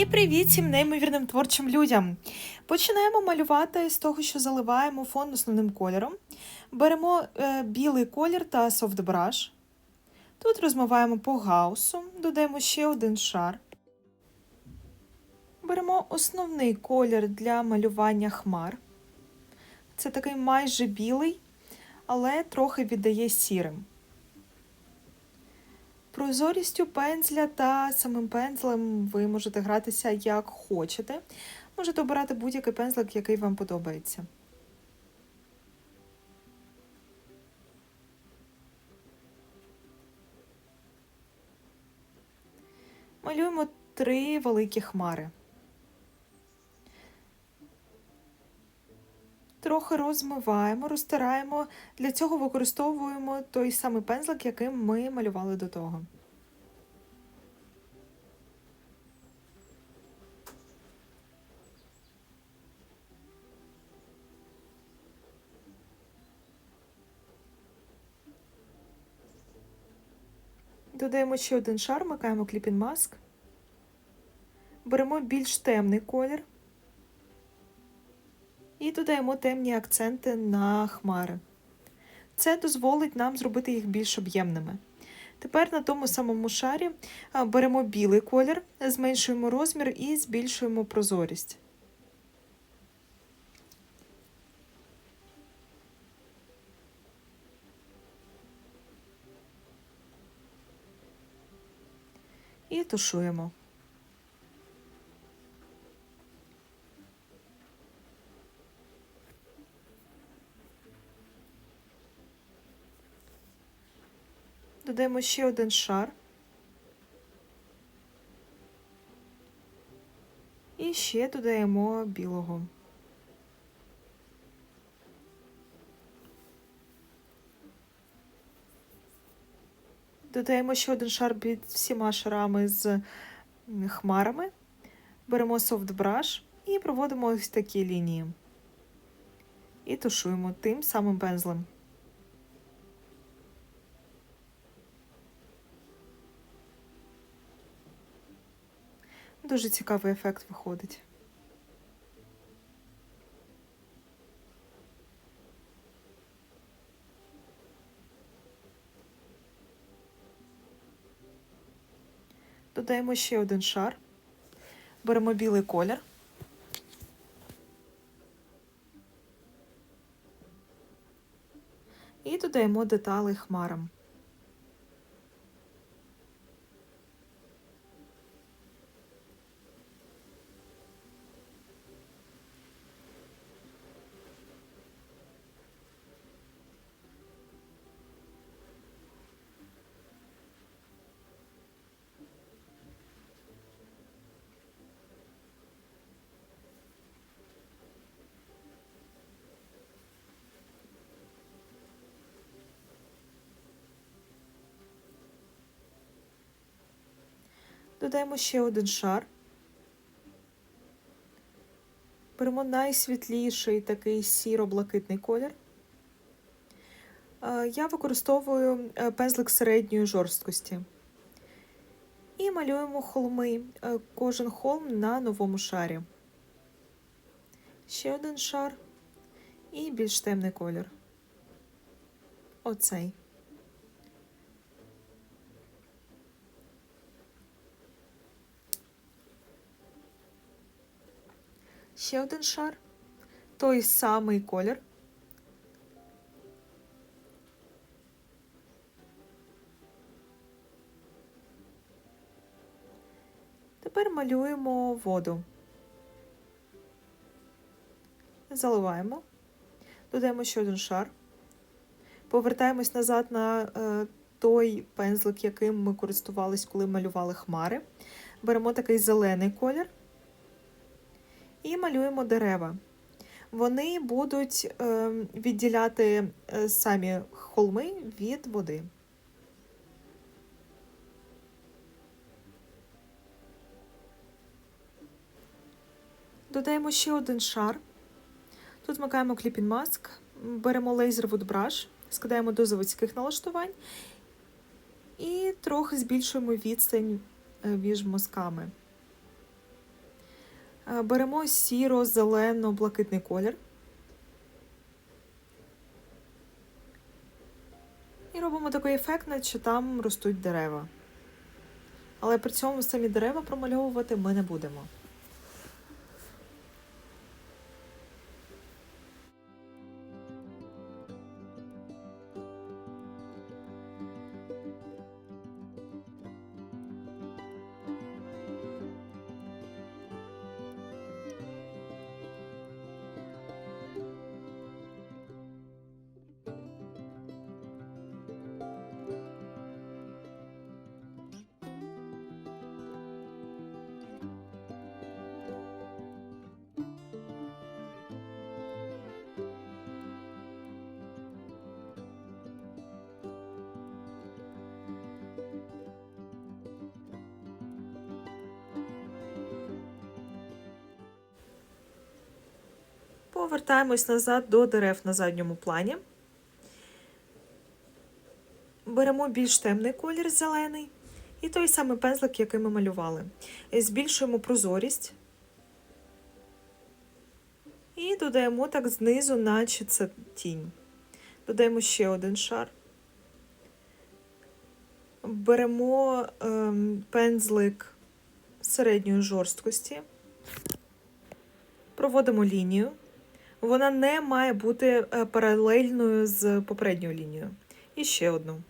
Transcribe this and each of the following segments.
І привіт всім неймовірним творчим людям! Починаємо малювати з того, що заливаємо фон основним кольором. Беремо е, білий колір та софтбраш. Тут розмиваємо по гаусу, додаємо ще один шар. Беремо основний колір для малювання хмар. Це такий майже білий, але трохи віддає сірим. Прозорістю пензля та самим пензлем ви можете гратися як хочете. Можете обирати будь-який пензлик, який вам подобається. Малюємо три великі хмари. Трохи розмиваємо, розтираємо. Для цього використовуємо той самий пензлик, яким ми малювали до того. Додаємо ще один шар, макаємо кліпін маск. Беремо більш темний колір. І додаємо темні акценти на хмари. Це дозволить нам зробити їх більш об'ємними. Тепер на тому самому шарі беремо білий колір, зменшуємо розмір і збільшуємо прозорість. І тушуємо. Додаємо ще один шар. І ще додаємо білого. Додаємо ще один шар під всіма шарами з хмарами. Беремо софтбраш і проводимо ось такі лінії. І тушуємо тим самим пензлем. Дуже цікавий ефект виходить. Додаємо ще один шар, беремо білий колір. І додаємо деталі хмарам. Додаємо ще один шар. Беремо найсвітліший такий сіро-блакитний колір. Е, Я використовую е, пензлик середньої жорсткості. І малюємо холми, е, кожен холм на новому шарі. Ще один шар і більш темний колір. Оцей. Ще один шар. Той самий колір. Тепер малюємо воду. Заливаємо, додаємо ще один шар. Повертаємось назад на е, той пензлик, яким ми користувались, коли малювали хмари. Беремо такий зелений колір і малюємо дерева. Вони будуть е, відділяти е, самі холми від води. Додаємо ще один шар. Тут вмикаємо кліпін маск, беремо лейзер Wood Brush, скидаємо до заводських налаштувань і трохи збільшуємо відстань е, між мазками. Е, Беремо сіро-зелено-блакитний колір. І робимо такий ефект, наче там ростуть дерева. Але при цьому самі дерева промальовувати ми не будемо. Повертаємось назад до дерев на задньому плані. Беремо більш темний колір зелений і той самий пензлик, який ми малювали. Збільшуємо прозорість і додаємо так знизу, наче це тінь. Додаємо ще один шар. Беремо ем, пензлик середньої жорсткості, проводимо лінію. Вона не має бути е, паралельною з попередньою лінією. І ще одну.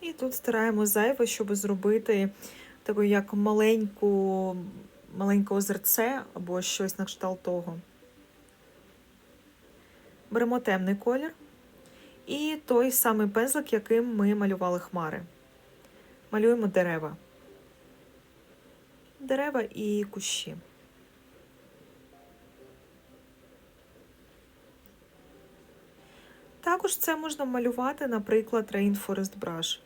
І тут стираємо зайве, щоб зробити таку як маленьку, маленьке озерце або щось на кшталт того. Беремо темний колір. І той самий пензлик, яким ми малювали хмари. Малюємо дерева. Дерева і кущі. Також це можна малювати, наприклад, Rainforest Brush.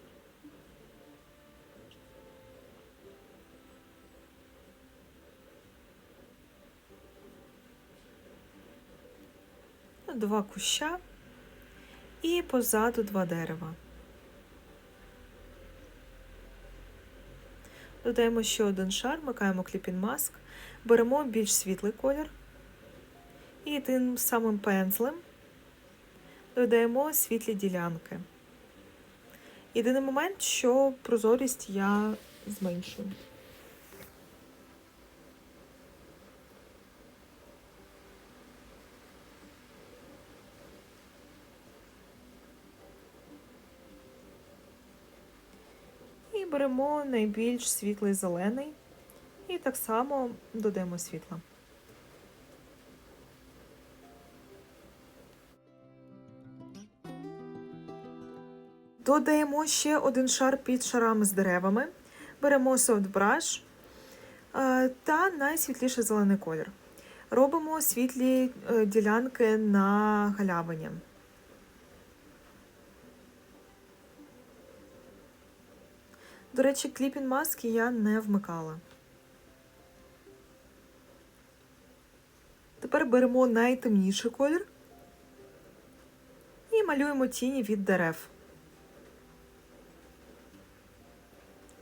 Два куща і позаду два дерева. Додаємо ще один шар, вмикаємо кліпін маск, беремо більш світлий колір і тим самим пензлем додаємо світлі ділянки. Єдиний момент, що прозорість я зменшую. Беремо найбільш світлий зелений і так само додаємо світла. Додаємо ще один шар під шарами з деревами. Беремо Soft Brush е, та найсвітліший зелений колір. Робимо світлі е, ділянки на галявині. До речі, кліпін маски я не вмикала. Тепер беремо найтемніший колір і малюємо тіні від дерев.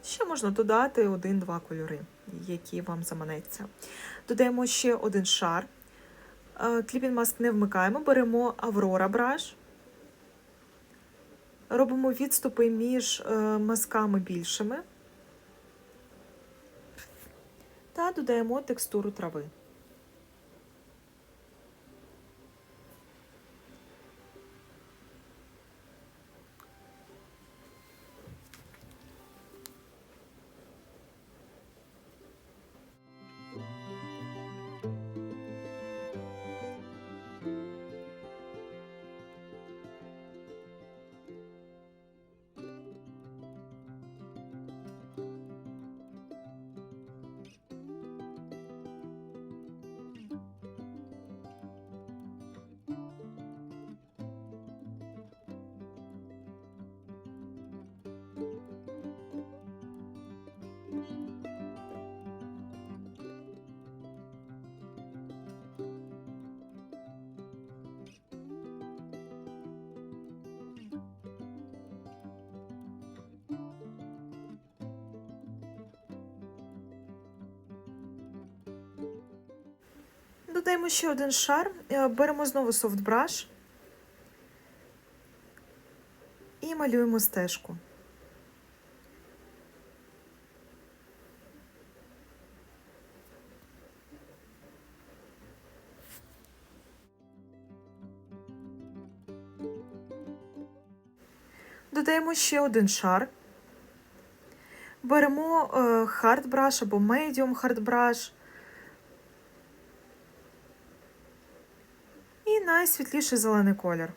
Ще можна додати один-два кольори, які вам заманеться. Додаємо ще один шар. Кліпін маск не вмикаємо, беремо Aurora Brush. Робимо відступи між е, мазками більшими та додаємо текстуру трави. Додаємо ще один шар, Е, беремо знову софтбраш і малюємо стежку. Додаємо ще один шар. Беремо е, hard brush або medium hard найсвітліший зелений колір.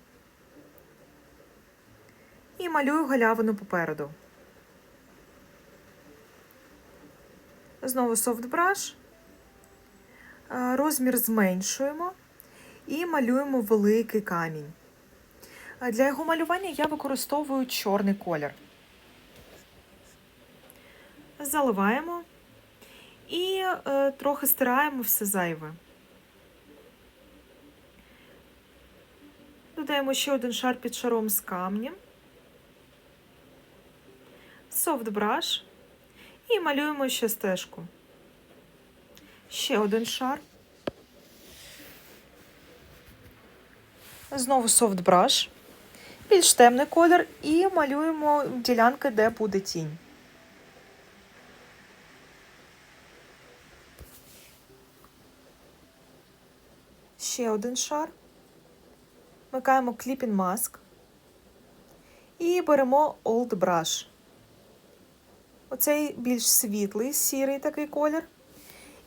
І малюю галявину попереду. Знову brush. Е, Розмір зменшуємо і малюємо великий камінь. Для його малювання я використовую чорний колір. Заливаємо і е, трохи стираємо все зайве. Додаємо ще один шар під шаром з камнем, браш і малюємо ще стежку. Ще один шар. Знову софт браш більш темний колір і малюємо ділянки, де буде тінь. Ще один шар. Вмикаємо Clipping Mask і беремо Old Brush. Оцей більш світлий, сірий такий колір.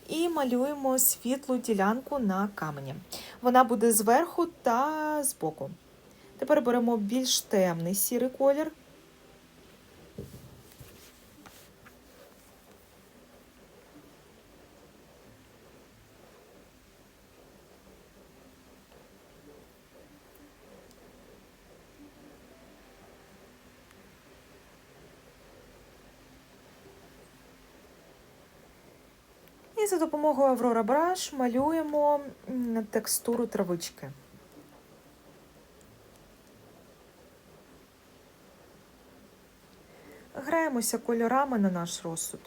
І малюємо світлу ділянку на камені. Вона буде зверху та збоку. Тепер беремо більш темний сірий колір. І за допомогою Аврора Браш малюємо текстуру травички. Граємося кольорами на наш розсуд.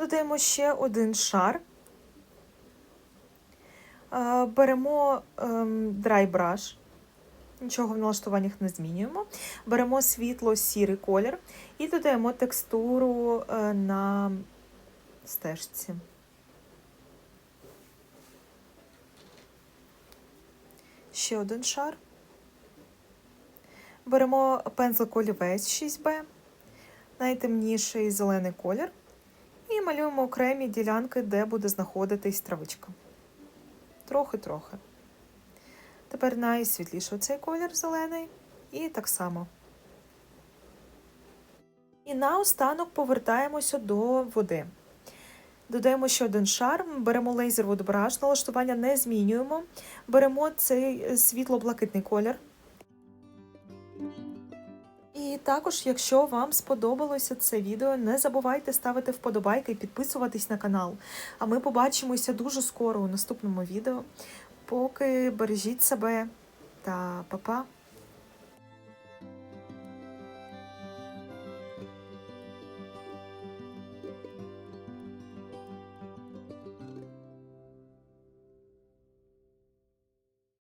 Додаємо ще один шар. Е, Беремо ем, brush. Нічого в налаштуваннях не змінюємо. Беремо світло-сірий колір і додаємо текстуру е, на стежці. Ще один шар. Беремо пензлик олівець 6B, найтемніший зелений колір. І малюємо окремі ділянки, де буде знаходитись травичка. Трохи-трохи. Тепер найсвітліший цей колір зелений. І так само. І наостанок повертаємося до води. Додаємо ще один шар, беремо лейзер водобраш, налаштування не змінюємо. Беремо цей світло-блакитний колір. І також, якщо вам сподобалося це відео, не забувайте ставити вподобайки і підписуватись на канал. А ми побачимося дуже скоро у наступному відео. Поки бережіть себе та па-па!